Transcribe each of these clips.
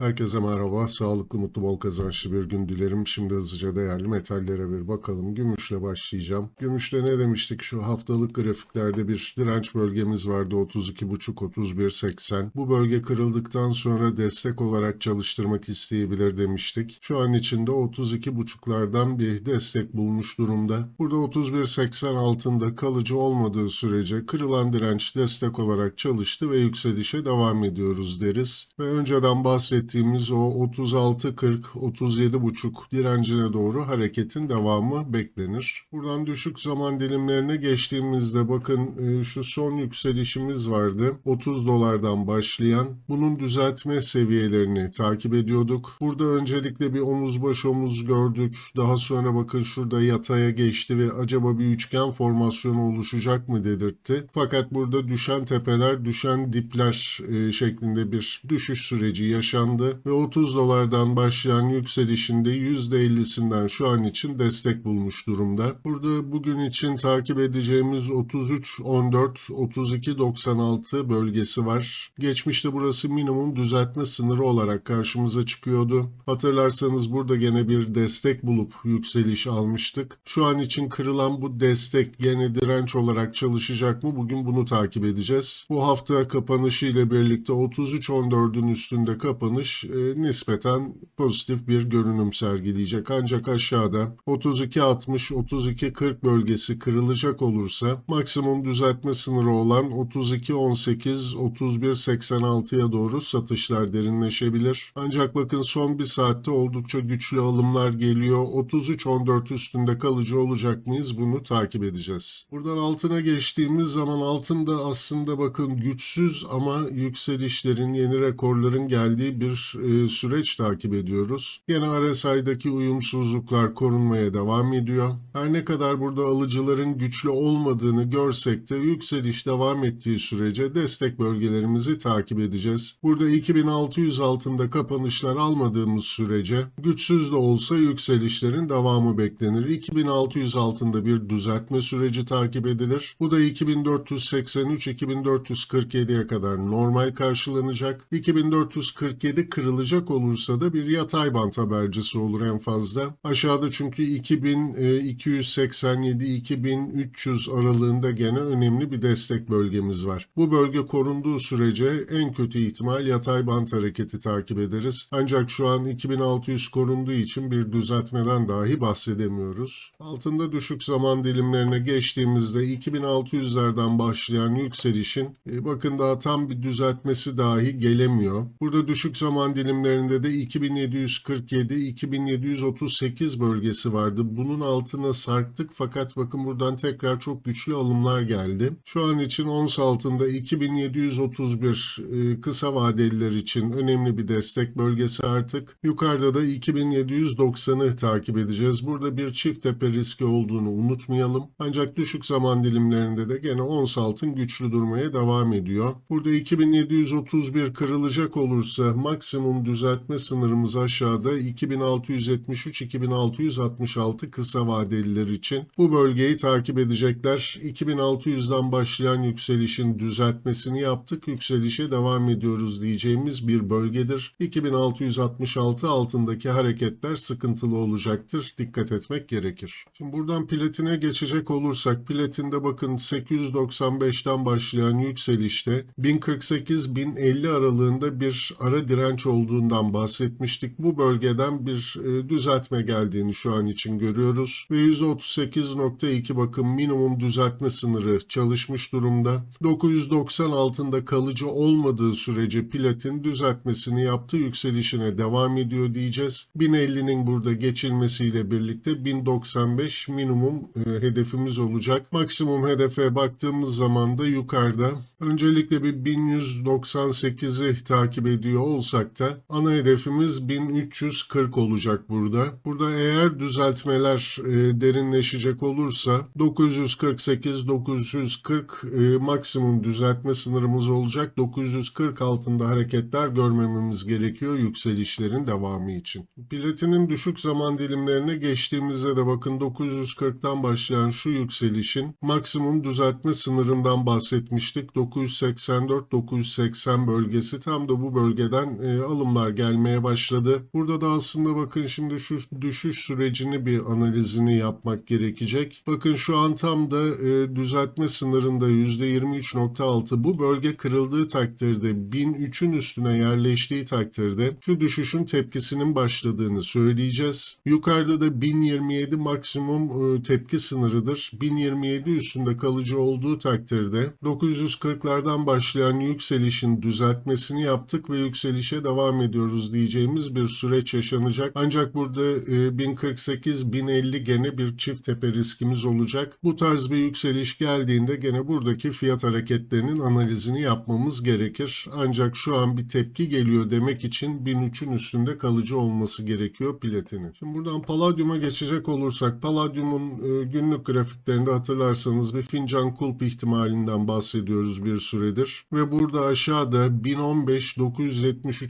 Herkese merhaba. Sağlıklı, mutlu, bol kazançlı bir gün dilerim. Şimdi hızlıca değerli metallere bir bakalım. Gümüşle başlayacağım. Gümüşte ne demiştik? Şu haftalık grafiklerde bir direnç bölgemiz vardı. 32,5-31,80. Bu bölge kırıldıktan sonra destek olarak çalıştırmak isteyebilir demiştik. Şu an içinde 32,5'lardan bir destek bulmuş durumda. Burada 31,80 altında kalıcı olmadığı sürece kırılan direnç destek olarak çalıştı ve yükselişe devam ediyoruz deriz. Ve önceden bahsettiğimiz o 36-40, 37,5 direncine doğru hareketin devamı beklenir. Buradan düşük zaman dilimlerine geçtiğimizde bakın e, şu son yükselişimiz vardı. 30 dolardan başlayan bunun düzeltme seviyelerini takip ediyorduk. Burada öncelikle bir omuz baş omuz gördük. Daha sonra bakın şurada yataya geçti ve acaba bir üçgen formasyonu oluşacak mı dedirtti. Fakat burada düşen tepeler, düşen dipler e, şeklinde bir düşüş süreci yaşandı ve 30 dolardan başlayan yükselişinde %50'sinden şu an için destek bulmuş durumda. Burada bugün için takip edeceğimiz 33 14 32 96 bölgesi var. Geçmişte burası minimum düzeltme sınırı olarak karşımıza çıkıyordu. Hatırlarsanız burada gene bir destek bulup yükseliş almıştık. Şu an için kırılan bu destek gene direnç olarak çalışacak mı? Bugün bunu takip edeceğiz. Bu hafta kapanışı ile birlikte 33-14'ün üstünde kapanış e, nispeten pozitif bir görünüm sergileyecek. Ancak aşağıda 32-60-32-40 bölgesi kırılacak olursa maksimum düzeltme sınırı olan 32-18-31-86'ya doğru satışlar derinleşebilir. Ancak bakın son bir saatte oldukça güçlü alımlar geliyor. 33-14 üstünde kalıcı olacak mıyız? Bunu takip edeceğiz. Buradan altına geçtiğimiz zaman altında aslında bakın güçsüz ama yükselişlerin, yeni rekorların geldiği bir e, süreç takip ediyoruz. Yine RSI'daki uyumsuzluklar korunmaya devam ediyor. Her ne kadar burada alıcıların güçlü olmadığını görsek de yükseliş devam ettiği sürece destek bölgelerimizi takip edeceğiz. Burada 2600 altında kapanışlar almadığımız sürece güçsüz de olsa yükselişlerin devamı beklenir. 2600 altında bir düzeltme süreci takip edilir. Bu da 2483-2447'ye kadar normal karşılanacak. 2447 kırılacak olursa da bir yatay bant habercisi olur en fazla. Aşağıda çünkü 2287-2300 aralığında gene önemli bir destek bölgemiz var. Bu bölge korunduğu sürece en kötü ihtimal yatay bant hareketi takip ederiz. Ancak şu an 2600 korunduğu için bir düzeltmeden dahi bahsedemiyoruz. Altında düşük zaman dilimlerine geçtiğimizde 2600'lerden başlayan yükselişin e, bakın daha tam bir düzeltmesi dahi gelemiyor. Burada düşük zaman dilimlerinde de 2747-2738 bölgesi vardı. Bunun altına sarktık fakat bakın buradan tekrar çok güçlü alımlar geldi. Şu an için ons altında 2731 e, kısa vadeliler için önemli bir destek bölgesi artık. Yukarıda da 2790'ı takip edeceğiz. Burada bir çift tepe riski olduğunu unutmayalım. Ancak düşük zaman dilimlerinde de gene ons altın güçlü durmaya devam ediyor. Burada 2731 kırılacak olursa maksimum düzeltme sınırımız aşağıda 2673-2666 kısa vadeliler için. Bu bölgeyi takip edecekler. 2600'den başlayan yükselişin düzeltmesini yaptık. Yükselişe devam ediyoruz diyeceğimiz bir bölgedir. 2666 altındaki hareketler sıkıntılı olacaktır. Dikkat etmek gerekir. Şimdi buradan platine geçecek olursak platinde bakın 895'ten başlayan yükselişte 1048-1050 aralığında bir ara direnç olduğundan bahsetmiştik. Bu bölgeden bir e, düzeltme geldiğini şu an için görüyoruz. Ve %38.2 bakın minimum düzeltme sınırı çalışmış durumda. 990 altında kalıcı olmadığı sürece platin düzeltmesini yaptı. Yükselişine devam ediyor diyeceğiz. 1050'nin burada geçilmesiyle birlikte 1095 minimum e, hedefimiz olacak. Maksimum hedefe baktığımız zaman da yukarıda. Öncelikle bir 1198'i takip ediyor olsak da ana hedefimiz 1340 olacak burada. Burada eğer düzeltmeler e, derinleşecek olursa 948 940 e, maksimum düzeltme sınırımız olacak. 940 altında hareketler görmememiz gerekiyor yükselişlerin devamı için. Platinin düşük zaman dilimlerine geçtiğimizde de bakın 940'tan başlayan şu yükselişin maksimum düzeltme sınırından bahsetmiştik. 984-980 bölgesi tam da bu bölgeden e, alımlar gelmeye başladı. Burada da aslında bakın şimdi şu düşüş sürecini bir analizini yapmak gerekecek. Bakın şu an tam da e, düzeltme sınırında %23.6 bu bölge kırıldığı takdirde 1003'ün üstüne yerleştiği takdirde şu düşüşün tepkisinin başladığını söyleyeceğiz. Yukarıda da 1027 maksimum e, tepki sınırıdır. 1027 üstünde kalıcı olduğu takdirde 940'lardan başlayan yükselişin düzeltmesini yaptık ve yükselişe devam ediyoruz diyeceğimiz bir süreç yaşanacak. Ancak burada e, 1048-1050 gene bir çift tepe riskimiz olacak. Bu tarz bir yükseliş geldiğinde gene buradaki fiyat hareketlerinin analizini yapmamız gerekir. Ancak şu an bir tepki geliyor demek için 1003'ün üstünde kalıcı olması gerekiyor platinin. Şimdi buradan Palladium'a geçecek olursak Palladium'un e, günlük grafiklerinde hatırlarsanız bir fincan kulp ihtimalinden bahsediyoruz bir süredir. Ve burada aşağıda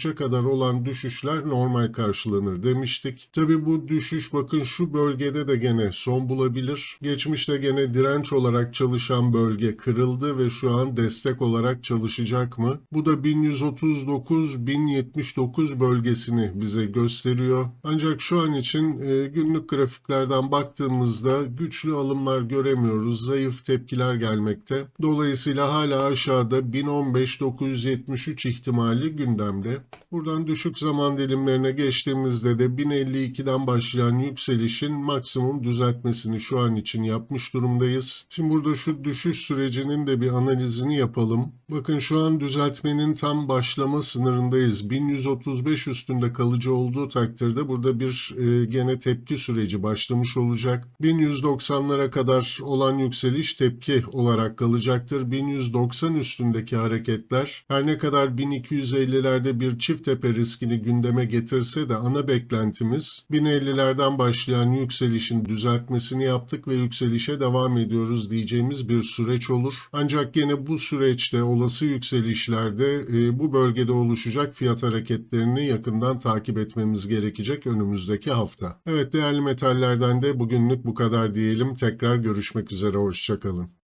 1015-973'e kadar olan düşüşler normal karşılanır demiştik. Tabi bu düşüş bakın şu bölgede de gene son bulabilir. Geçmişte gene direnç olarak çalışan bölge kırıldı ve şu an destek olarak çalışacak mı? Bu da 1139-1079 bölgesini bize gösteriyor. Ancak şu an için e, günlük grafiklerden baktığımızda güçlü alımlar göremiyoruz. Zayıf tepkiler gelmekte. Dolayısıyla hala aşağıda 1015-973 ihtimali gündemde. Buradan düşük zaman dilimlerine geçtiğimizde de 1052'den başlayan yükselişin maksimum düzeltmesini şu an için yapmış durumdayız. Şimdi burada şu düşüş sürecinin de bir analizini yapalım. Bakın şu an düzeltmenin tam başlama sınırındayız. 1135 üstünde kalıcı olduğu takdirde burada bir e, gene tepki süreci başlamış olacak. 1190'lara kadar olan yükseliş tepki olarak kalacaktır. 1190 üstündeki hareketler her ne kadar 1250'lerde bir çift tepe riskini gündeme getirse de ana beklentimiz 1050'lerden başlayan yükselişin düzeltmesini yaptık ve yükselişe devam ediyoruz diyeceğimiz bir süreç olur. Ancak yine bu süreçte olası yükselişlerde e, bu bölgede oluşacak fiyat hareketlerini yakından takip etmemiz gerekecek önümüzdeki hafta. Evet değerli metallerden de bugünlük bu kadar diyelim. Tekrar görüşmek üzere. Hoşçakalın.